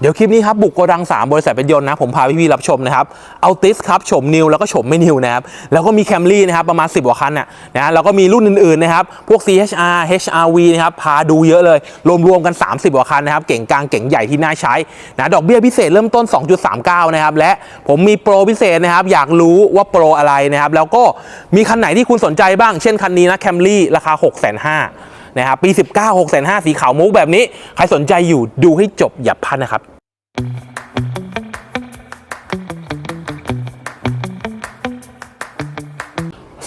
เดี๋ยวคลิปนี้ครับบุกโกดัง 3 บริษัทเป็นยนต์นะ ผมพาพี่ๆรับชมนะครับเอาติสครับโฉมนิวแล้วก็โฉมไม่นิวนะครับ แล้วก็มีแคมรี่นะครับประมาณ 10กว่าคันน่ะนะแล้วก็มีรุ่นอื่นๆนะครับ พวก CHR HRV นะครับ พาดูเยอะเลย รวมๆกัน 30กว่าคันนะครับ เก่งกลางเก่งใหญ่ที่น่าใช้นะดอกเบี้ยพิเศษเริ่มต้น 2.39 นะครับ และผมมีโปรพิเศษนะครับ อยากรู้ว่าโปรอะไรนะครับแล้วก็มีคันไหนที่คุณสนใจบ้างเช่นคันนี้นะแคมรี่ราคา 6 5 0 0 0 นะครับปี 19 6 5 0 0สีขาวมุกแบบนี้ ใครสนใจอยู่ดูให้จบอย่าพลาดนะครับ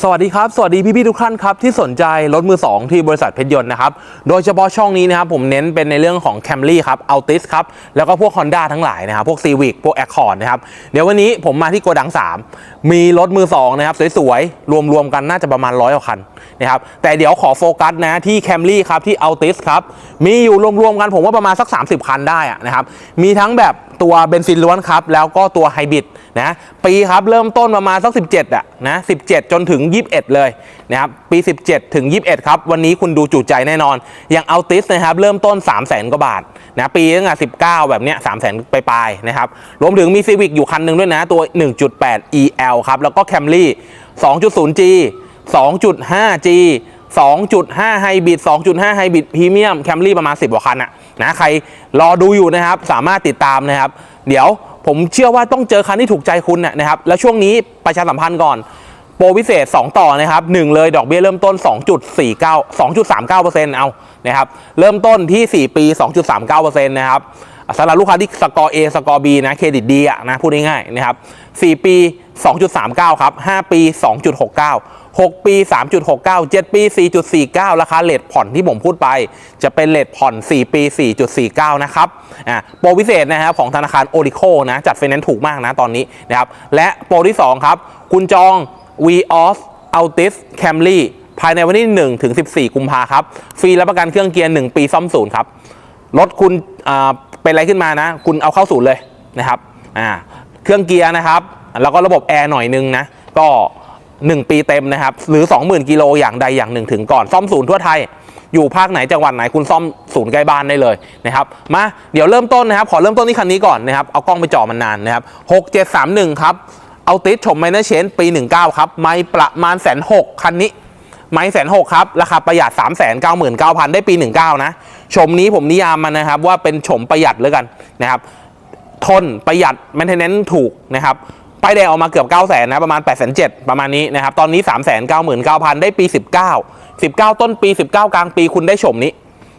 สวัสดีครับ สวัสดีพี่ๆทุกท่านครับ ที่สนใจรถมือ 2 ที่บริษัทเพชรยนต์นะครับ โดยเฉพาะช่องนี้นะครับ ผมเน้นเป็นในเรื่องของ Camry ครับ Altis ครับ แล้วก็พวก Honda ทั้งหลายนะครับ พวก Civic พวก Accord นะครับ เดี๋ยววันนี้ผมมาที่โกดัง 3 มีรถมือ 2 นะครับ สวยๆ รวมๆ กันน่าจะประมาณร้อยกว่าคันนะครับแต่เดี๋ยวขอโฟกัสนะที่ Camry ครับที่ Altis ครับมีอยู่รวมๆกันผมว่าประมาณสัก 30 คันได้นะครับมีทั้งแบบ ตัวเบนซินล้วนครับ แล้วก็ตัวไฮบริดนะปีครับเริ่มต้นประมาณสัก 17อะนะ17 จนถึง 21 เลยนะครับปี 17 ถึง 21 ครับ วันนี้คุณดูจุใจแน่นอน อย่างอัลติสนะครับ เริ่มต้น 3 0 0 0 0 0กว่าบาทนะปีตั้งแต่19 แบบเนี้ย3 0 0 0 0 0ไปปลายๆนะครับ รวมถึงมี Civic อยู่คันหนึ่งด้วยนะ ตัว 1.8 EL ครับ แล้วก็ Camry 2.0G 2.5G 2.5ไฮบริด2.5ไฮบริดพรีเมียมแคมรี่ประมาณ 10กว่าคันอะนะใครรอดูอยู่นะครับ สามารถติดตามนะครับ เดี๋ยวผมเชื่อว่าต้องเจอคันที่ถูกใจคุณน่ะนะครับ แล้วช่วงนี้ประชาสัมพันธ์ก่อน โปรพิเศษ 2 ต่อนะครับหนึ่งเลยดอกเบี้ยเริ่มต้น 2.49 2.39%เอานะครับเริ่มต้นที่ 4 ปี 2.39%นะครับสำหรับลูกค้าที่สกอร์ A สกอร์ B นะเครดิตดีอะนะพูดง่ายๆนะครับ4ปี 2.39 ครับ 5 ปี 2.69 6 ปี 3.69 7 ปี 4.49 ราคาเลทผ่อนที่ผมพูดไป จะเป็นเลทผ่อน 4 ปี 4.49 นะครับอ่าโปรพิเศษนะครับของธนาคารโอริโคนะ จัดไฟแนนซ์ถูกมากนะตอนนี้นะครับ และโปรที่ 2 ครับ คุณจอง v o s Altis Camry ภายในวันที่1ถึง14 กุมภาครับ ฟรีรับประกันเครื่องเกียร์ 1 ปีซ่อมศูนย์ครับ รถคุณอ่าเป็นอะไรขึ้นมานะ คุณเอาเข้าศูนย์เลยนะครับอ่าเครื่องเกียร์นะครับ แล้วก็ระบบแอร์หน่อยนึงนะ ก็ 1 ปีเต็มนะครับ หรือ 20,000 กิโลอย่างใดอย่างหนึ่งถึงก่อน ซ่อมศูนย์ทั่วไทย อยู่ภาคไหนจังหวัดไหนคุณซ่อมศูนย์ใกล้บ้านได้เลยนะครับ มาเดี๋ยวเริ่มต้นนะครับ ขอเริ่มต้นที่คันนี้ก่อนนะครับ เอากล้องไปจ่อมันนานนะครับ 6731 ครับ เอาติดชมไมเนอร์เชนปี 19 ครับ ไม่ประมาณแสนหกคันนี้ไม่แสนหกครับ ราคาประหยัด 3 9 9 0 0 0 ได้ปี 19 นะ ชมนี้ผมนิยามมันนะครับว่าเป็นชมประหยัดแล้วกันนะครับ ทนประหยัด m ม i เทนเนนถูกนะครับ ป้ายแดงออกมาเกือบ 9 0 0 0 0นะประมาณ 8 7 0 0ประมาณนี้นะครับ ตอนนี้ 3 9 9 0 0 0 ได้ปี 19 19 ต้นปี 19 กลางปีคุณได้ชมนี้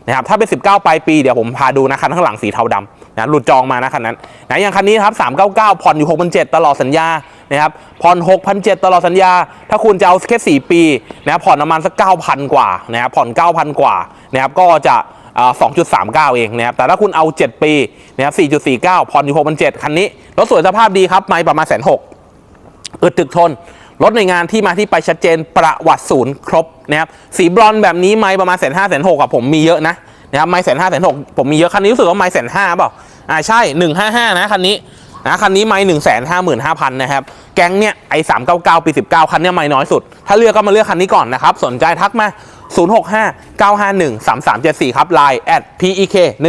นะครับถ้าเป็น 19 ปลายปีเดี๋ยวผมพาดูนะคันข้างหลังสีเทาดำนะหลุดจองมานะคันนั้นนะอย่างคันนี้ครับ 399 ผ่อนอยู่ 6,700 ตลอดสัญญานะครับผ่อน 6,700 ตลอดสัญญา ถ้าคุณจะเอาแค่ 4 ปีนะครับผ่อนประมาณสัก 9,000 กว่านะครับผ่อน 9,000 กว่านะครับก็จะ 2.39 เองนะครับ แต่ถ้าคุณเอา 7 ปีนะครับ4.49 ผ่อนอยู่6,700คันนี้ รถสวยสภาพดีครับ ไม่ประมาณแสนหกอึดตึกทน รถหน่วยงานที่มาที่ไปชัดเจนประวัติศูนย์ครบนะครับ สีบรอนแบบนี้ไม่ประมาณแสนห้าแสนหกอะผมมีเยอะนะนะครับไม่แสนห้าแสนหกผมมีเยอะคันนี้รู้สึกว่าไม่แสนห้าเปล่าอ่าใช่ 155 นะคันนี้นะคันนี้ไม่หนึ่งแสนห้าหมื่นห้าพันนะครับ แก๊งเนี่ยไอ้สามเก้าเก้าปีสิบเก้าคันเนี้ยไม่น้อยสุด ถ้าเลือกก็มาเลือกคันนี้ก่อนนะครับ สนใจทักมา 065 951 3374 ครับ Line at pek 152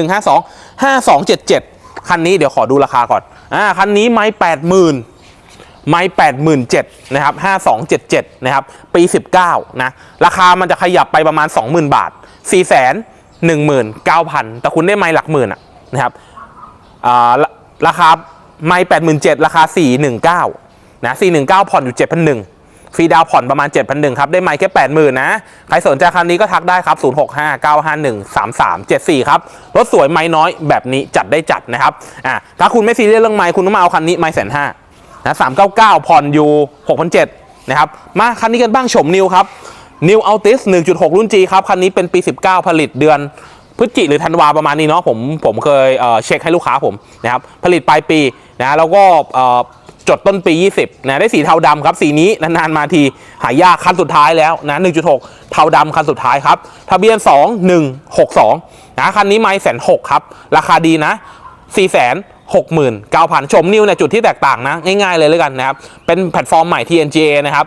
5277 คันนี้เดี๋ยวขอดูราคาก่อน อ่า คันนี้ไม่แปดหมื่นไม่แปดหมื่นเจ็ดนะครับห้าสองเจ็ดเจ็ดนะครับปีสิบเก้านะ ราคามันจะขยับไปประมาณสองหมื่นบาทสี่แสนหนึ่งหมื่นเก้าพันแต่คุณได้ไม่หลักหมื่นอะนะครับอ่าราราคาไม่แปดหมื่นเจ็ดราคาสี่หนึ่งเก้า นะสี่หนึ่งเก้าผ่อนอยู่เจ็ดพันหนึ่งฟรีดาวผ่อนประมาณเจ็ดพันหนึ่งครับ ได้ไม่แค่แปดหมื่นะ ใครสนใจคันนี้ก็ทักได้ครับศูนย์หกห้าเก้าห้าหนึ่งสามสามเจ็ดสี่ครับ รถสวยไม่น้อยแบบนี้จัดได้จัดนะครับอ่าถ้าคุณไม่ซีเรียสเรื่องไม้คุณต้องมาเอาคันนี้ไม่แสนห้านะสามเก้าเก้าผ่อนอยู่หกพันะครับ มาคันนี้กันบ้างชมนิวครับ New Altis 1.6 รุ่น G ครับ คันนี้เป็นปี 19 ผลิตเดือนพฤศจิหรือธันวาประมาณนี้เนาะผมผมเคยเอ่อเช็คให้ลูกค้าผมนะครับผลิตปลายปีนะแล้วก็ จดต้นปี 20นะได้สีเทาดำครับ สีนี้นานๆมาทีหายากคันสุดท้ายแล้วนะ1.6 เทาดำคันสุดท้ายครับ ทะเบียน 2162นะคันนี้ไม่แสนหกครับ ราคาดีนะ 4 6 9 0 0 0 ชมนิวเนี่ยจุดที่แตกต่างนะ ง่ายๆเลยเลยกันนะครับ เป็นแพลตฟอร์มใหม่ TNGA นะครับ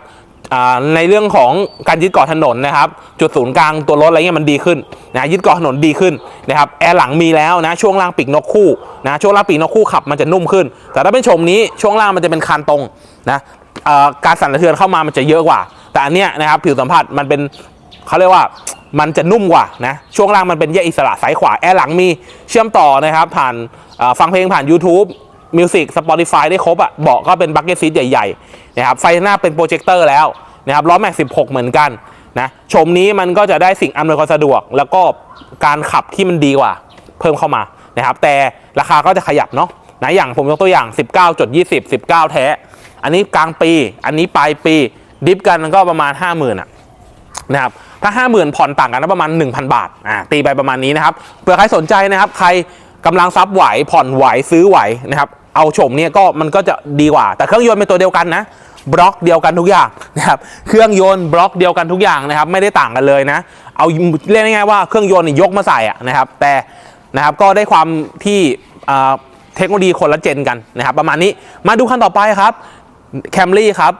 ในเรื่องของการยึดเกาะถนนนะครับ จุดศูนย์กลางตัวรถอะไรเงี้ยมันดีขึ้นนะยึดเกาะถนนดีขึ้นนะครับแอร์หลังมีแล้วนะช่วงล่างปีกนกคู่นะช่วงล่างปีกนกคู่ขับมันจะนุ่มขึ้น แต่ถ้าเป็นชมนี้ช่วงล่างมันจะเป็นคานตรงนะการสั่นสะเทือนเข้ามามันจะเยอะกว่า แต่อันเนี้ยนะครับผิวสัมผัสมันเป็นเขาเรียกว่ามันจะนุ่มกว่านะช่วงล่างมันเป็นแยกอิสระซ้ายขวาแอร์หลังมีเชื่อมต่อนะครับผ่านฟังเพลงผ่าน YouTube มิวสิก Spotify ได้ครบอะเบาะก็เป็นบั c เก็ตซีทใหญ่ๆนะครับไฟหน้าเป็นโปรเจคเตอร์แล้วนะครับล้อแม็ก 16 เหมือนกันนะชมนี้มันก็จะได้สิ่งอำนวยความสะดวก แล้วก็การขับที่มันดีกว่า เพิ่มเข้ามานะครับแต่ราคาก็จะขยับเนาะนะอย่างผมยกตัวอย่าง 19.20 19 แท้ อันนี้กลางปี อันนี้ปลายปี ดิฟกันมันก็ประมาณ 50,000อะนะครับถ้า 50,000 ผ่อนต่างกันประมาณ 1,000 บาทอ่าตีไปประมาณนี้นะครับเผื่อใครสนใจนะครับ ใครกำลังซับไหวผ่อนไหวซื้อไหวนะครับ เอาโฉมเนี่ยก็มันก็จะดีกว่า แต่เครื่องยนต์เป็นตัวเดียวกันนะบล็อกเดียวกันทุกอย่างนะครับเครื่องยนต์บล็อกเดียวกันทุกอย่างนะครับ ไม่ได้ต่างกันเลยนะ เอาเรียกง่ายๆว่าเครื่องยนต์นี่ยกมาใส่อะนะครับ แต่นะครับก็ได้ความที่เทคโนโลยีคนละเจนกันนะครับ ประมาณนี้มาดูคันต่อไปครับแคมรี่ครับ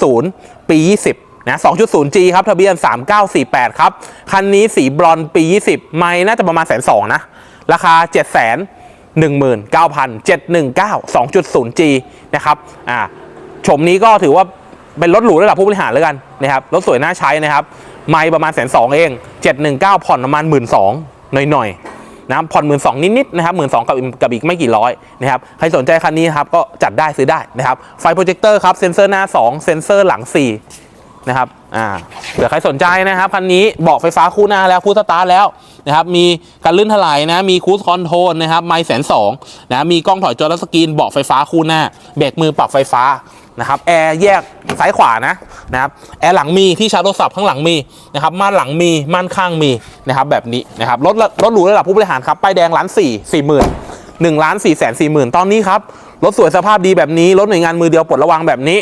2.0 ปี 20 นะ 2.0G ครับทะเบียน 3948 ครับ คันนี้สีบรอนปี 20 ไม่น่าจะประมาณแสนสองนะ ราคา7 1 9 719 2.0G นะครับอ่าชมนี้ก็ถือว่าเป็นรถหรูระดับผู้บริหารแล้วกันนะครับรถสวยน่าใช้นะครับไม่ประมาณแสนสองเอง 719 ผ่อนประมาณ 1 2ื่นหน่อยๆนะครับผ่อนหมื่นสองนิดๆนะครับหมื่นสองกับกับอีกไม่กี่ร้อยนะครับใครสนใจคันนี้ครับก็จัดได้ซื้อได้นะครับไฟโปรเจคเตอร์ครับเซ็นเซอร์หน้า 2 เซ็นเซอร์หลัง 4 นะครับอ่าเผื่อใครสนใจนะครับคันนี้เบอกไฟฟ้าคู่หน้าแล้วคู่สตาร์ทแล้วนะครับมีการลื่นถลายนะมีคูสคอนโทรลนะครับไม่แสนสองนะมีกล้องถอยจอทัชสกรีนเบอกไฟฟ้าคู่หน้าเบรกมือปรับไฟฟ้านะครับแอร์แยกซ้ายขวานะนะครับแอร์หลังมีที่ชาร์จโทรศัพท์ข้างหลังมีนะครับม่านหลังมีม่านข้างมีนะครับแบบนี้นะครับรถรถหรูระดับผู้บริหารครับป้ายแดงล้านสี่สี่หมื่นหนึ่งล้านสี่แสนสี่หมื่นตอนนี้ครับรถสวยสภาพดีแบบนี้รถหน่วยงานมือเดียวปลดระวังแบบนี้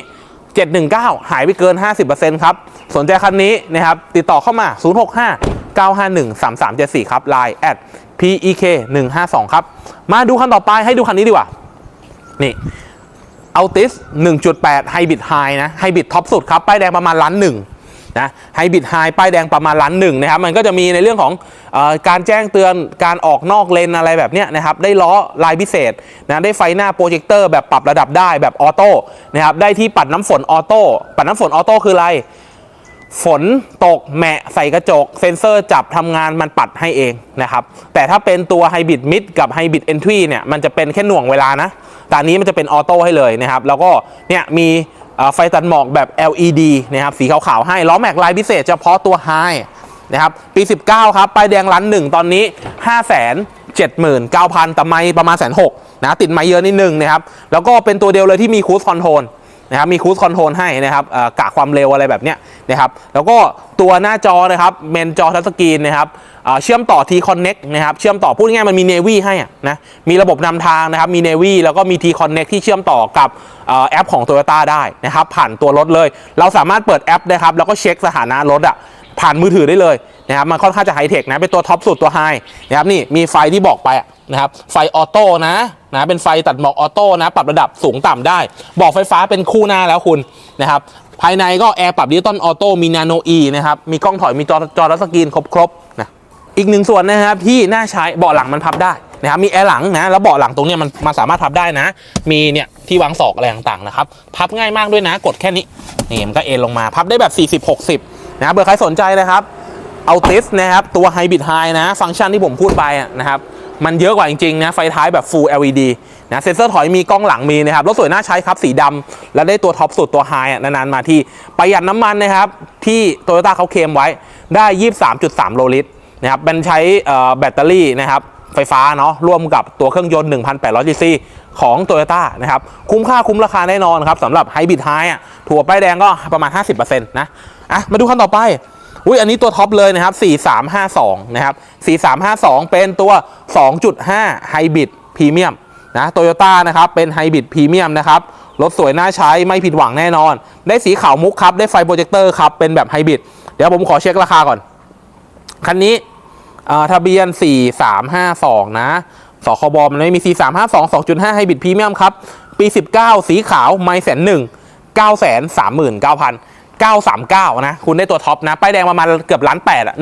719 หายไปเกิน 50%ครับ สนใจคันนี้นะครับ ติดต่อเข้ามา 065 951 3374 ครับ Line at pek 152ครับ มาดูคันต่อไปให้ดูคันนี้ดีกว่า นี่ Altis 1.8 Hybrid High นะ Hybrid ท็อปสุดครับ ป้ายแดงประมาณล้านหนึ่ง นะไฮบริดไฮป้ายแดงประมาณล้านหนึ่งนะครับ มันก็จะมีในเรื่องของอการแจ้งเตือนการออกนอกเลนอะไรแบบนี้นะครับ ได้ล้อลายพิเศษนะได้ไฟหน้าโปรเจคเตอร์แบบปรับระดับได้แบบออโต้นะครับได้ที่ปัดน้ำฝนออโต้ปัดน้ำฝนออโต้คืออะไร ฝนตกแหมะใส่กระจก เซ็นเซอร์จับทำงานมันปัดให้เองนะครับ แต่ถ้าเป็นตัวไฮบริดมิดกับไฮบริดเอนทรีเนี่ยมันจะเป็นแค่หน่วงเวลานะแต่อันนี้มันจะเป็นออโต้ให้เลยนะครับ แล้วก็เนี่ยมี ไฟตัดหมอกแบบ LED นะครับสีขาวๆให้ล้อแม็กลายพิเศษเฉพาะตัวไฮนะครับปี 19 ครับป้ายแดงร้านหนึ่งตอนนี้5 7 9 0 0 0แต่ไม่ประมาณแสนหกนะติดไม้เยอะนิดนึงนะครับ แล้วก็เป็นตัวเดียวเลยที่มีคูสคอนโทรล นะครับมีคูสคอนโทรลให้นะครับกะความเร็วอะไรแบบเนี้ยนะครับแล้วก็ตัวหน้าจอนะครับเมนจอทัชสกรีนนะครับเชื่อมต่อ T Connect นะครับเชื่อมต่อพูดง่ายมันมี Navy ให้ะนะมีระบบนำทางนะครับมี Navy แล้วก็มี T Connect ที่เชื่อมต่อกับอแอปของ Toyota ได้นะครับผ่านตัวรถเลย เราสามารถเปิดแอปนะครับแล้วก็เช็คสถานะรถอะผ่านมือถือได้เลยนะครับมันค่อนข้างจะไฮเทคนะเป็นตัวท็อปสุดตัวไฮนะครับนี่มีไฟที่บอกไปอะ นะครับไฟออโต้นะนะเป็นไฟตัดหมอกออโต้นะปรับระดับสูงต่ำได้ บอกไฟฟ้าเป็นคู่หน้าแล้วคุณนะครับภายในก็แอร์ปรับดิจิตอลออโต้มีนาโนอีนะครับมีกล้องถอยมีจอจอทัสกรีนครบๆนะอีกหนึ่งส่วนนะครับที่น่าใช้เบาะหลังมันพับได้นะครับมีแอร์หลังนะแล้วเบาะหลังตรงนี้มันมันสามารถพับได้นะ มีเนี่ยที่วางศอกอะไรต่างๆนะครับพับง่ายมากด้วยนะ กดแค่นี้นี่มันก็เอ็นลงมาพับได้แบบ 40-60นะเบอร์ใครสนใจนะครับ เอาติสนะครับตัวไฮบริดไฮนะ ฟังก์ชันที่ผมพูดไปนะครับ มันเยอะกว่าจริงๆนะ ไฟท้ายแบบ Full LED นะเซ็นเซอร์ถอยมีกล้องหลังมีนะครับรถสวยน่าใช้ครับสีดำและได้ตัวท็อปสุดตัวไฮนานๆมาที่ประหยัดน้ำมันนะครับ ที่โตโยต้าเขาเคลมไว้ได้ 23.3 โลลิตรนะครับเป็นใช้แบตเตอรี่นะครับไฟฟ้าเนาะร่วมกับตัวเครื่องยนต์ 1,800 cc ของ t o y ยต้นะครับ คุ้มค่าคุ้มราคาแน่นอนครับสำหรับไฮบริดไฮอะถั่วป้ายแดงก็ประมาณ 50%นะอะมาดูคันต่อไป อุ้ยอันนี้ตัวท็อปเลยนะครับ 4352 นะครับ 4352 เป็นตัว 2.5 ไฮบริดพรีเมียมนะโตโยต้านะครับ เป็นไฮบริดพรีเมียมนะครับ รถสวยน่าใช้ไม่ผิดหวังแน่นอน ได้สีขาวมุกครับ ได้ไฟโปรเจคเตอร์ครับ เป็นแบบไฮบริดเดี๋ยวผมขอเช็คราคาก่อน คันนี้อ่าทะเบียน 4352 นะสคบมันไม่มี 4352 2.5 ไฮบริดพรีเมียมครับ ปี 19 สีขาว ไม่แสนหนึ่ง9 3 9 9 939 นะ คุณได้ตัวท็อปนะป้ายแดงประมาณเกือบล้านแปดอะ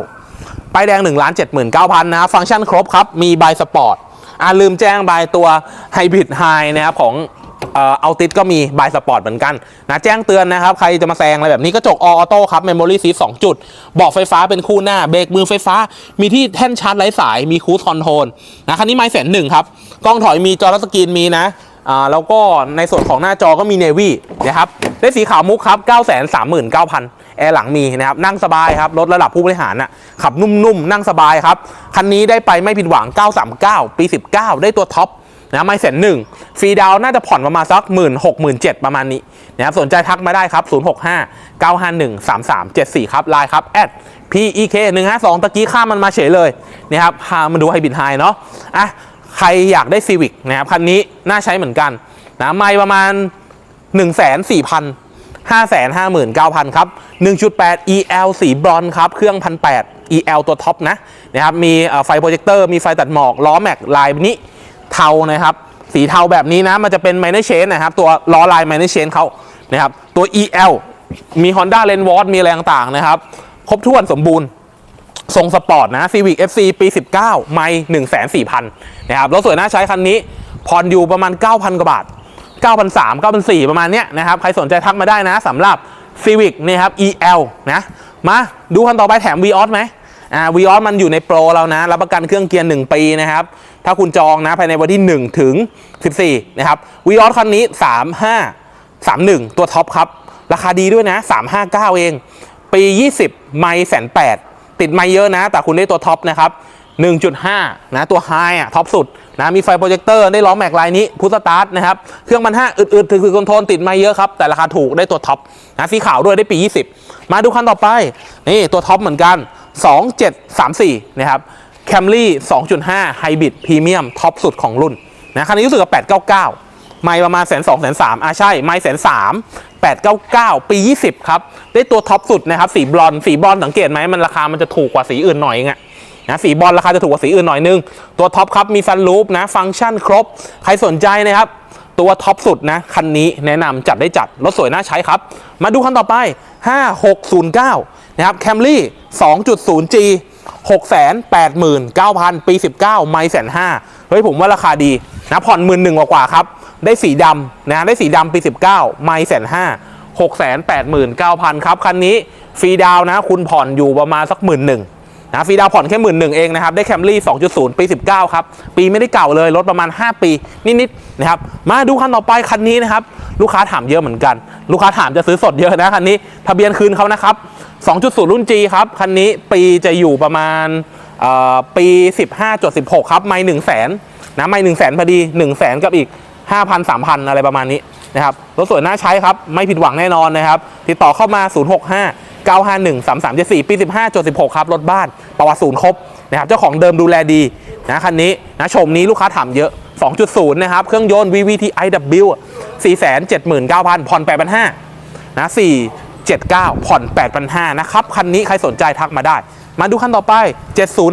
179ป้ายแดง1ล้าน79,000นะ ฟังก์ชันครบครับ มีบายสปอร์ตอ่าลืมแจ้งบายตัวไฮบริดไฮนะครับของเออเอาติดก็มีบายสปอร์ตเหมือนกันนะแจ้งเตือนนะครับ ใครจะมาแซงอะไรแบบนี้กระจกออโต้ครับเมมโมรี่ซีสองจุดบอกไฟฟ้าเป็นคู่หน้าเบรกมือไฟฟ้า มีที่แท่นชาร์จไร้สายมีคูสคอนโทรลนะคันนี้ไม่แสนหนึ่งครับ กล้องถอยมีจอรัสกรีนมีนะ อ่าแล้วก็ในส่วนของหน้าจอก็มีเนวี่นะครับได้สีขาวมุกครับ 9 3 9 0 0 0 แอร์หลังมีนะครับนั่งสบายครับ รถระดับผู้บริหารน่ะขับนุ่มๆ นั่งสบายครับ คันนี้ได้ไปไม่ผิดหวัง 939 ปี 19 ได้ตัวท็อปนะไม่แสนหนึ่งฟรีดาวน่าจะผ่อนประมาณสักหมื่นหกหมื่นเจ็ดประมาณนี้นะครับสนใจทักมาได้ครับ 065 951 3374 ครับไลน์ครับ at pek 152ตะกี้ข้ามมันมาเฉยเลยนะครับพามาดูไฮบิดไฮเนาะอะ ใครอยากได้ซีวิกนะครับคันนี้น่าใช้เหมือนกันนะไม่ประมาณ 1 4 0 0 0 5 5 9 0 0 0 ครับ 1.8 EL สีบรอนครับ เครื่อง 1,800 EL ตัวท็อปนะนะครับมีไฟโปรเจคเตอร์มีไฟตัดหมอกล้อแม็กลายนี้เทานะครับสีเทาแบบนี้นะ มันจะเป็นไมเน r ร์เชนนะครับ ตัวล้อลายไมเน r ร์เชนเขานะครับ ตัว EL มี Honda l e n w a t มีอะไรต่างๆนะครับ ครบถ้วนสมบูรณ์ ทรงสปอร์ตนะ Civic FC ปี 19 ไม่1 4 0 0 0นะครับรถสวยน่าใช้คันนี้ผ่อนอยู่ประมาณ 9,000 กว่าบาท 9,300 9,400 ประมาณเนี้ยนะครับ ใครสนใจทักมาได้นะสำหรับ Civic นี่ครับ EL นะ มาดูคันต่อไปแถม v ีออสไหมอ่า v ีออสมันอยู่ในโปรแล้วนะ รับประกันเครื่องเกียร์ 1 ปีนะครับ ถ้าคุณจองนะภายในวันที่ 1 ถึง 14 นะครับ v ีออสคันนี้ 35 31 ตัวท็อปครับ ราคาดีด้วยนะ 359 เอง ปี 20 ไม่แสนแปด ติดไม่เยอะนะ แต่คุณได้ตัวท็อปนะครับ 1.5 นะ ตัวไฮอะท็อปสุดนะมีไฟโปรเจคเตอร์ได้ล้อแม็กลายนี้พุทสตาร์ทนะครับ เครื่องมันห้าอึดๆถือคอนโทรลติดไม่เยอะครับ แต่ราคาถูกได้ตัวท็อปนะสีขาวด้วยได้ปี 20 มาดูคันต่อไป นี่ตัวท็อปเหมือนกัน 2734 นะครับ Camry 2.5 Hybrid Premium ท็อปสุดของรุ่นนะคันนี้รู้สึกว่า899 ไม่ประมาณแสนสองแสนสามอ่าใช่ ไม่แสนสามแปดเก้าเก้าปียี่สิบครับ ได้ตัวท็อปสุดนะครับ สีบลอนสีบลอนสังเกตไหมมันราคามันจะถูกกว่าสีอื่นหน่อยเองนะสีบอลราคาจะถูกกว่าสีอื่นหน่อยนึง ตัวท็อปครับมีฟันลูปนะ ฟังก์ชันครบ ใครสนใจนะครับ ตัวท็อปสุดนะ คันนี้แนะนำจัดได้จัด รถสวยน่าใช้ครับ มาดูคันต่อไป 5609 นะครับ Camry 2.0G 689,000 ปี 19 ไม่แสนห้าเฮ้ยผมว่าราคาดีนะผ่อนหมื่นหนึ่งกว่าครับ ได้สีดำนะได้สีดำปี 19 ไม่แสนห้าหกแสนแปดหมื่นเก้าพันครับ คันนี้ฟรีดาวนะ คุณผ่อนอยู่ประมาณสักหมื่นหนึ่งนะฟรีดาวผ่อนแค่หมื่นหนึ่งเองนะครับ ได้แคมรี่2.0ปี19ครับ ปีไม่ได้เก่าเลยรถประมาณ5ปี นิดๆนะครับ มาดูคันต่อไปคันนี้นะครับ ลูกค้าถามเยอะเหมือนกัน ลูกค้าถามจะซื้อสดเยอะนะคันนี้ ทะเบียนคืนเขานะครับ2.0รุ่น G ครับ คันนี้ปีจะอยู่ประมาณเอ่อปี15.16ครับ ไม่1 0 0 0 0แสนนะไม่1 0 0 0 0แสนพอดี1 0 0 0 0แสนกับอีก 5,000 3,000 อะไรประมาณนี้นะครับรถสวยน่าใช้ครับ ไม่ผิดหวังแน่นอนนะครับ ติดต่อเข้ามา 065 951 3374 ปี15.16 ครับ รถบ้านประวัติศูนย์ครบนะครับเจ้าของเดิมดูแลดีนะคันนี้นะชมนี้ลูกค้าถามเยอะ 2.0 นะครับ เครื่องยนต์ VVT iW 479,000ผ่อน8,500นะ479 ผ่อน 8,500นะครับคันนี้ใครสนใจทักมาได้ มาดูคันต่อไป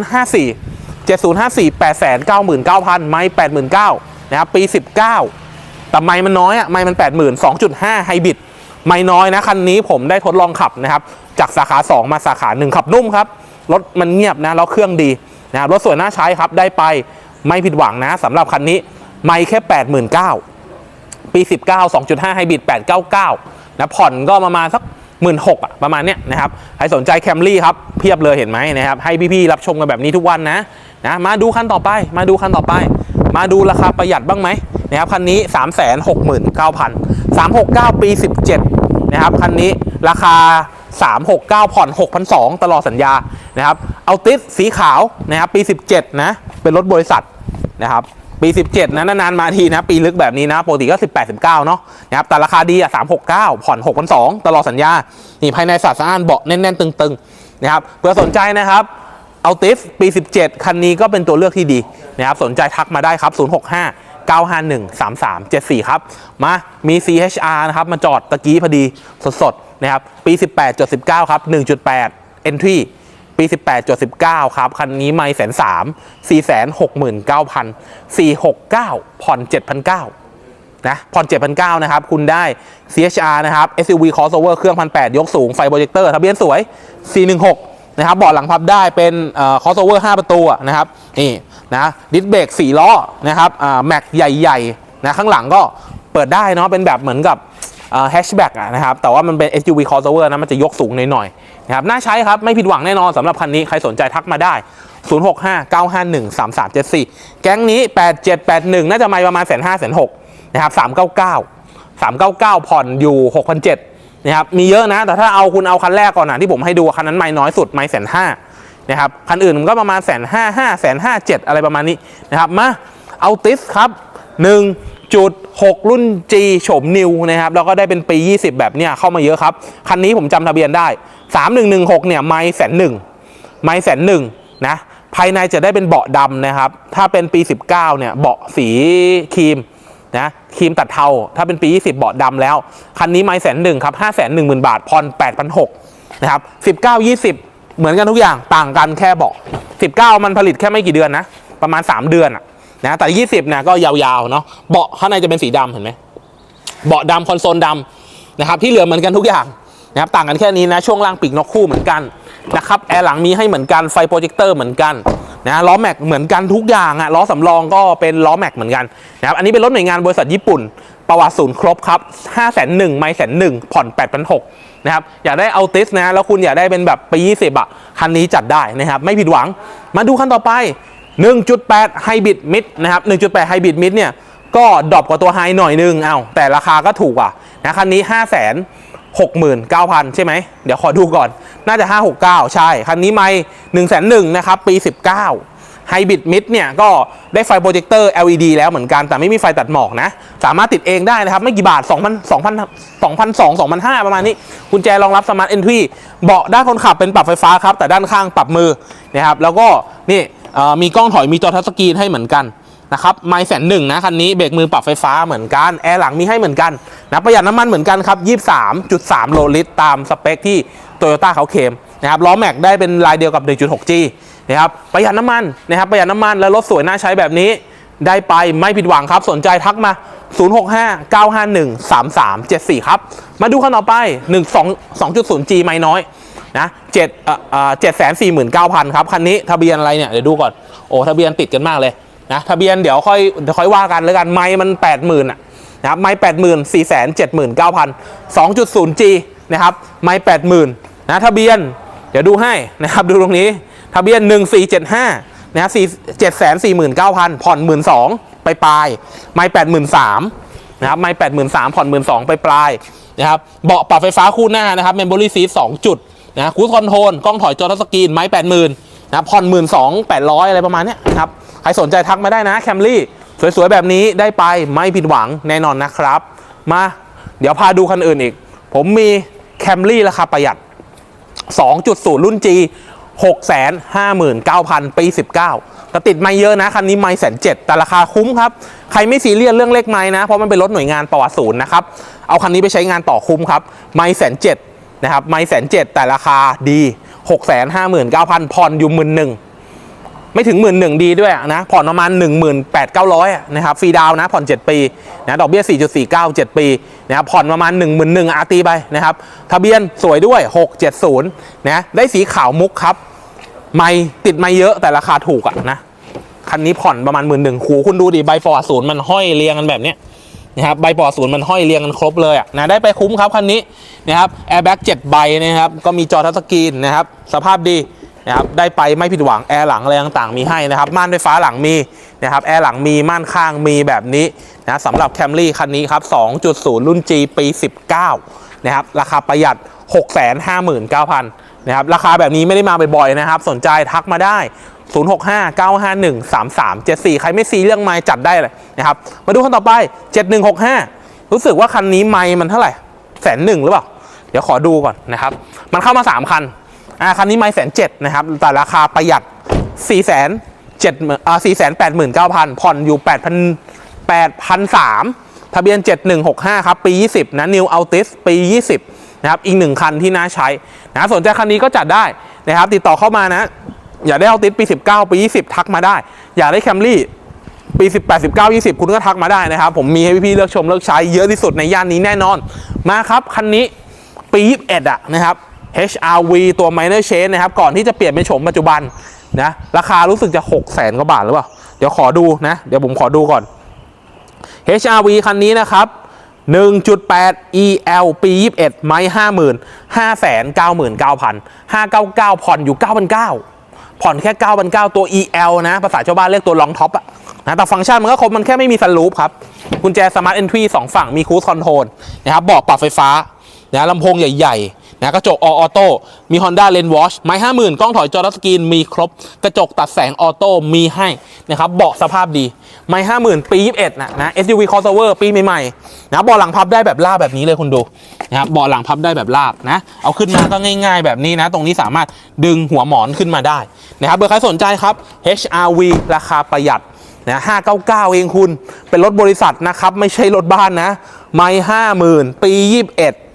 7054 7054 899,000 ไม่ 89,000 นะครับปี 19 แต่ไม่มันน้อยอะไม่มัน 80,000 2.5ไฮบริดไม่น้อยนะคันนี้ผมได้ทดลองขับนะครับ จากสาขา 2 มาสาขา 1 ขับนุ่มครับ รถมันเงียบนะแล้วเครื่องดีนะครับรถสวยน่าใช้ครับได้ไปไม่ผิดหวังนะสำหรับคันนี้ไม่แค่ 89,000 ปี 19 2.5ไฮบริด899นะผ่อนก็ประมาณสัก1 6ื่นอะประมาณเนี้ยนะครับใครสนใจแคมรี่ครับเพียบเลยเห็นไหมนะครับให้พี่ๆรับชมกันแบบนี้ทุกวันนะนะมาดูคันต่อไป มาดูคันต่อไป มาดูราคาประหยัดบ้างไหมนะครับคันนี้ 369,000 369 ปี 17 นะครับคันนี้ราคา 369 ผ่อน 6,200 ตลอดสัญญานะครับเอาติสสีขาวนะครับปี 17 นะ เป็นรถบริษัทนะครับปี 17 นะนานๆมาทีนะ ปีลึกแบบนี้นะปกติก็ 18 19 เนาะนะครับแต่ราคาดีอะ 369 ผ่อน 6,200 ตลอดสัญญา นี่ภายในสาสะอ้านเบาะแน่น ๆ ตึง ๆ นะครับเพื่อสนใจนะครับ เอาติฟปี 17 คันนี้ก็เป็นตัวเลือกที่ดีนะครับสนใจทักมาได้ครับ 065 951 3374 ครับ มามี CHR นะครับ มาจอดตะกี้พอดีสดๆนะครับ ปี 18จด19 ครับ 1.8 Entry ปี 18จด19 ครับ คันนี้ไม่แสนสาม4 6 9 4 6 9ผ่อน7,900นะผ่อน7,900นะครับ คุณได้ CHR นะครับ SUV crossover เครื่อง 1,800 ยกสูง ไฟโปรเจคเตอร์ ทะเบียนสวย 416 นะครับเบาะหลังพับได้เป็นเอ่อ crossover 5ประตูนะครับนี่นะดิสเบรก4ล้อนะครับแม็กใหญ่ๆนะข้างหลังก็เปิดได้เนาะเป็นแบบเหมือนกับแฮชแบ็กนะครับแต่ว่ามันเป็น SUV crossover นะมันจะยกสูงหน่อยๆนะครับน่าใช้ครับ ไม่ผิดหวังแน่นอนสำหรับคันนี้ ใครสนใจทักมาได้ 0659513374 แก๊งนี้ 8781 น่าจะม่ประมาณแสนห้าแสนหกนะครับ399 399 ผ่อนอยู่ 6,700 นะครับมีเยอะนะ แต่ถ้าเอาคุณเอาคันแรกก่อนนะที่ผมให้ดูคันนั้นไม่น้อยสุดไม่แสนห้านะครับคันอื่นมันก็ประมาณแสนห้าห้าแสนห้าเจ็ดอะไรประมาณนี้นะครับมาเอาติสครับ 1.6 รุ่น G โฉมนิวนะครับแล้วก็ได้เป็นปี 20 แบบเนี้ยเข้ามาเยอะครับ คันนี้ผมจำทะเบียนได้ 3116 เนี่ยไม่แสนหนึ่งไม่แสนหนึ่งนะภายในจะได้เป็นเบาะดำนะครับ ถ้าเป็นปี 19 เนี่ยเบาะสีครีม นะครีมตัดเทา ถ้าเป็นปี 20 เบาะดำแล้ว คันนี้ไม่แสนหนึ่งครับ5 1 0 0 0 0บาทผ่อน8,600นะครับ19 20เหมือนกันทุกอย่างต่างกันแค่เบาะ19มันผลิตแค่ไม่กี่เดือนนะ ประมาณ3เดือนอะนะแต่20เนี่ยก็ยาวๆเนาะเบาะข้างในจะเป็นสีดำเห็นไหมเบาะดำคอนโซลดำนะครับที่เหลือเหมือนกันทุกอย่างนะครับต่างกันแค่นี้นะช่วงล่างปีกนกคู่เหมือนกันนะครับแอร์หลังมีให้เหมือนกันไฟโปรเจคเตอร์เหมือนกัน นะล้อแม็กเหมือนกันทุกอย่างอะล้อสำรองก็เป็นล้อแม็กเหมือนกันนะครับอันนี้เป็นรถหน่วยงานบริษัทญี่ปุ่น ประวัติศูนย์ครบครับ5 0 0 0 0 1ไม่แสนหนึ่งผ่อน8 6 0 0นะครับอยากได้เอาติสนะแล้วคุณอยากได้เป็นแบบปี 20อะคันนี้จัดได้นะครับไม่ผิดหวังมาดูคันต่อไป 1.8 Hybrid Mid นะครับ1.8 Hybrid Mid เนี่ยก็ดรอปกว่าตัวไฮหน่อยนึงเอาแต่ราคาก็ถูกอะนะคันนี้5 6 9 0 0 0 ใช่ไหม เดี๋ยวขอดูก่อน น่าจะ 569 ใช่ คันนี้ไม่1 1 0 0 0 นะครับ ปี 19ไฮบริดมิดเนี่ย ก็ได้ไฟโปรเจคเตอร์ LED แล้วเหมือนกัน แต่ไม่มีไฟตัดหมอกนะ สามารถติดเองได้นะครับ ไม่กี่บาท 2,000 2 0 0 2,200 2,500 ประมาณนี้ กุญแจรองรับสมาร์ทเอนทรีเบาะด้านคนขับเป็นปรับไฟฟ้าครับ แต่ด้านข้างปรับมือนะครับ แล้วก็นี่มีกล้องถอย มีจอทัชสกรีนให้เหมือนกัน นะครับไมล์แสนหนึ่งนะคันนี้เบรกมือปรับไฟฟ้าเหมือนกัน แอร์หลังมีให้เหมือนกันนะประหยัดน้ำมันเหมือนกันครับ 23.3 โลลิตร ตามสเปคที่โตโยต้าเขาเคมนะครับล้อแม็กได้เป็นลายเดียวกับ 1.6G นะครับประหยัดน้ำมันนะครับประหยัดน้ำมันและรถสวยน่าใช้แบบนี้ ได้ไปไม่ผิดหวังครับ สนใจทักมา 0659513374 ครับ มาดูคันต่อไป 1 2 2.0G ไม่น้อยนะ7เอ่อเจ็ดแสนสี่หมื่นเก้าพันครับ คันนี้ทะเบียนอะไรเนี่ย เดี๋ยวดูก่อน โอ้ ทะเบียนติดกันมากเลย นะทะเบียนเดี๋ยวค่อยเดี๋ยวค่อยว่ากันแล้วกันไม่มัน8 0,000อะนะครับไม่แปดหมื่นสี่แสนเจ็ดหมื่นเก้าพันสองจุดศูนย์จีนะครับไม่แปดหมื่นนะทะเบียนเดี๋ยวดูให้นะครับดูตรงนี้ทะเบียนหนึ่งสี่เจ็ดห้านะครับสี่เจ็ดแสนสี่หมื่นเก้าพันผ่อนหมื่นสองไปปลายไม่แปดหมื่นสามนะครับไม่แปดหมื่นสามผ่อนหมื่นสองไปปลายนะครับเบาะปรับไฟฟ้าคู่หน้านะครับเมมโมรี่ซีสองจุดนะคูสคอนโทรลกล้องถอยจอทัชสกรีนไม้แปดหมื่นนะผ่อนหมื่นสองแปดร้อยอะไรประมาณนี้นะครับ ใครสนใจทักมาได้นะแคมรี่สวยๆ แบบนี้ได้ไปไม่ผิดหวังแน่นอนนะครับ มาเดี๋ยวพาดูคันอื่นอีก ผมมีแคมรี่ราคาประหยัด 2.0 รุ่น G 659,000 ปี 19 แต่ติดไม่เยอะนะ คันนี้ไม่แสนเจ็ดแต่ราคาคุ้มครับ ใครไม่ซีเรียสเรื่องเลขไม้นะ เพราะมันเป็นรถหน่วยงานประวัติศูนย์นะครับ เอาคันนี้ไปใช้งานต่อคุ้มครับ ไม่แสนเจ็ดนะครับ ไม่แสนเจ็ดแต่ราคาดี 659,000ผ่อนอยู่หมื่นหนึ่ง ไม่ถึงหมื่นหนึ่งดีด้วยนะผ่อนประมาณ 1 8 9 0 0นะครับฟรีดาวนะผ่อน 7 ปีนะดอกเบี้ย 4.49 7 ปีนะครับผ่อนประมาณ 1 1 0 0 0อาตีไปนะครับทะเบียนสวยด้วย 670นะได้สีขาวมุกครับ ไม่ติดไม่เยอะแต่ราคาถูกอะนะคันนี้ผ่อนประมาณหมื่นหนึ่งหูคุณดูดิใบปอศูนย์มันห้อยเรียงกันแบบนี้นะครับใบปอศูนย์มันห้อยเรียงกันครบเลยอะนะได้ไปคุ้มครับคันนี้นะครับแอร์แบ็กเจ็ดใบนะครับก็มีจอทัชสกรีนนะครับสภาพดี นะครับได้ไปไม่ผิดหวังแอร์หลังอะไรต่างๆมีให้นะครับม่านไฟฟ้าหลังมีนะครับแอร์หลังมีม่านข้างมีแบบนี้นะสำหรับแคมรี่คันนี้ครับ 2.0 รุ่น G ปี 19 นะครับ ราคาประหยัด 659,000นะครับราคาแบบนี้ไม่ได้มาบ่อยๆนะครับ สนใจทักมาได้ 0659513374 ใครไม่ซีเรื่องไม้จัดได้เลยนะครับ มาดูคันต่อไป 7165 รู้สึกว่าคันนี้ไม้มันเท่าไหร่แสนหนึ่งหรือเปล่า เดี๋ยวขอดูก่อนนะครับ มันเข้ามา 3 คัน อ่าคันนี้ไม้แสนเจ็ดนะครับ แต่ราคาประหยัด4แสนเจ็ดอ่า4แสนแปดหมื่นเก้าพันผ่อนอยู่8,000 8,003ทะเบียน 7165 ครับ ปี 20 นะ New Altis ปี 20 นะครับ อีกหนึ่งคันที่น่าใช้นะสนใจคันนี้ก็จัดได้นะครับ ติดต่อเข้ามานะ อยากได้เอาติสปี 19 ปี 20 ทักมาได้ อยากได้แคมรี่ปีปี 18 19 20 คุณก็ทักมาได้นะครับ ผมมีให้พี่ๆเลือกชมเลือกใช้เยอะที่สุดในย่านนี้แน่นอน มาครับ คันนี้ปี 21อะนะครับ HRV ตัว minor change นะครับ ก่อนที่จะเปลี่ยนเป็นโฉมปัจจุบันนะราคารู้สึกจะ 6 0 0 0 0 0กว่าบาทหรือเปล่า เดี๋ยวขอดูนะ เดี๋ยวผมขอดูก่อน HRV คันนี้นะครับ 1.8 EL ปี 21 ไม้ 50,000 599,000 599 ผ่อนอยู่ 9,900 ผ่อนแค่ 9,900 ตัว EL นะ ภาษาชาวบ้านเรียกตัวลองท็อปอะนะแต่ฟังก์ชันมันก็ครบ มันแค่ไม่มีซันรูฟครับ กุญแจสมาร์ทเอนทรีสองฝั่งมีคู i คอนโทรลนะครับบอกปรับไฟฟ้า นะลำโพงใหญ่ๆนะกระจกออโต้มี Honda l a n e Watch ไม้ 50,000 กล้องถอยจอทัชสกรีนมีครบ กระจกตัดแสงออโต้มีให้นะครับเบาะสภาพดี ไม้ 50,000 ปี 21 นะนะ SUV crossover ปีใหม่ๆนะเบาะหลังพับได้แบบลาบแบบนี้เลยคุณดูนะครับเบาะหลังพับได้แบบลาบนะ เอาขึ้นมาก็ง่าย ๆ แบบนี้นะ ตรงนี้สามารถดึงหัวหมอนขึ้นมาได้นะครับเบอร์ใครสนใจครับ HRV ราคาประหยัดนะ599เองคุณ เป็นรถบริษัทนะครับ ไม่ใช่รถบ้านนะ ไม่50,000ปี21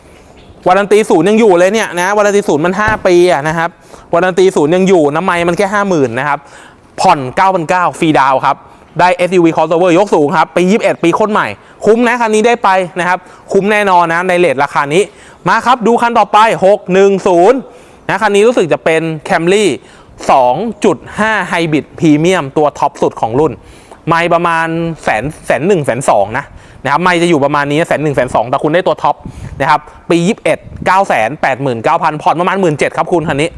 วารันตีศูนย์ยังอยู่เลยเนี่ยนะวารันตีศูนย์มัน 5 ปีอะนะครับวารันตีศูนย์ยังอยู่น้ำไมมันแค่50,000นะครับผ่อน9,900ฟรีดาวครับได้ SUV crossover ยกสูงครับปี 21 ปีโคนใหม่ คุ้มนะคันนี้ได้ไปนะครับ คุ้มแน่นอนนะในเลทราคานี้ มาครับดูคันต่อไป 610 นะคันนี้รู้สึกจะเป็น Camry 2.5 Hybrid Premium ตัวท็อปสุดของรุ่น ไม่ประมาณแสนแสนหนึ่งแสนสองนะ นะครับไม่จะอยู่ประมาณนี้แสนหนึ่งแสนสองแต่คุณได้ตัวท็อปนะครับปี21 9 8 9 0 0 0ผ่อนประมาณ1 7 0 0ครับคุณคันนี้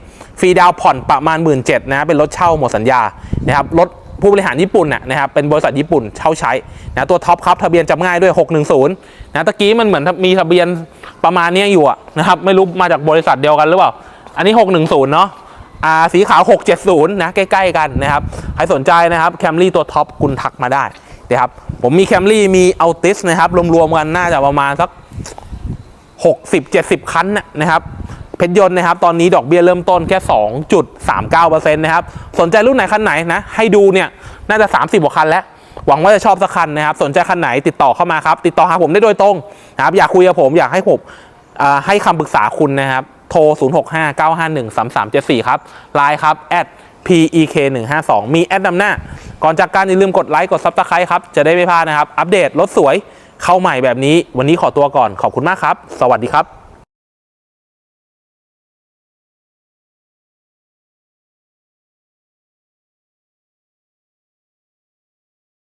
ฟรีดาวผ่อนประมาณ1 7 0 0นเจ็ดนะเป็นรถเช่าหมดสัญญานะครับรถผู้บริหารญี่ปุ่นน่ะนะครับเป็นบริษัทญี่ปุ่นเช่าใช้นะตัวท็อปครับทะเบียนจำง่ายด้วย 610นะตะกี้มันเหมือนมีทะเบียนประมาณนี้อยู่อะนะครับไม่รู้มาจากบริษัทเดียวกันหรือเปล่า อันนี้ 610 เนาะอ่าสีขาว 670 นะใกล้ ๆ กันนะครับ ใครสนใจนะครับแคมรี่ตัวท็อปคุณทักมาได้ นะครับผมมีแคมรี่มีอัลติสนะครับรวมๆกันน่าจะประมาณสัก 60-70 คันนะครับเพชรยนต์นะครับตอนนี้ดอกเบี้ยเริ่มต้นแค่ 2.39%นะครับสนใจรุ่นไหนคันไหนนะให้ดูเนี่ยน่าจะ 30กว่าคันแล้ว หวังว่าจะชอบสักคันนะครับ สนใจคันไหนติดต่อเข้ามาครับ ติดต่อหาผมได้โดยตรงนะครับอยากคุยกับผมอยากให้ผมให้คำปรึกษาคุณนะครับ โทร 0659513374 ครับไลน์ครับ @pek152 มีแอดนำหน้า ก่อนจากการอย่าลืมกดไลค์กดซับสไคร b e ครับ จะได้ไม่พลาดนะครับ อัปเดตรถสวยเข้าใหม่แบบนี้ วันนี้ขอตัวก่อนขอบคุณมากครับ สวัสดีครับ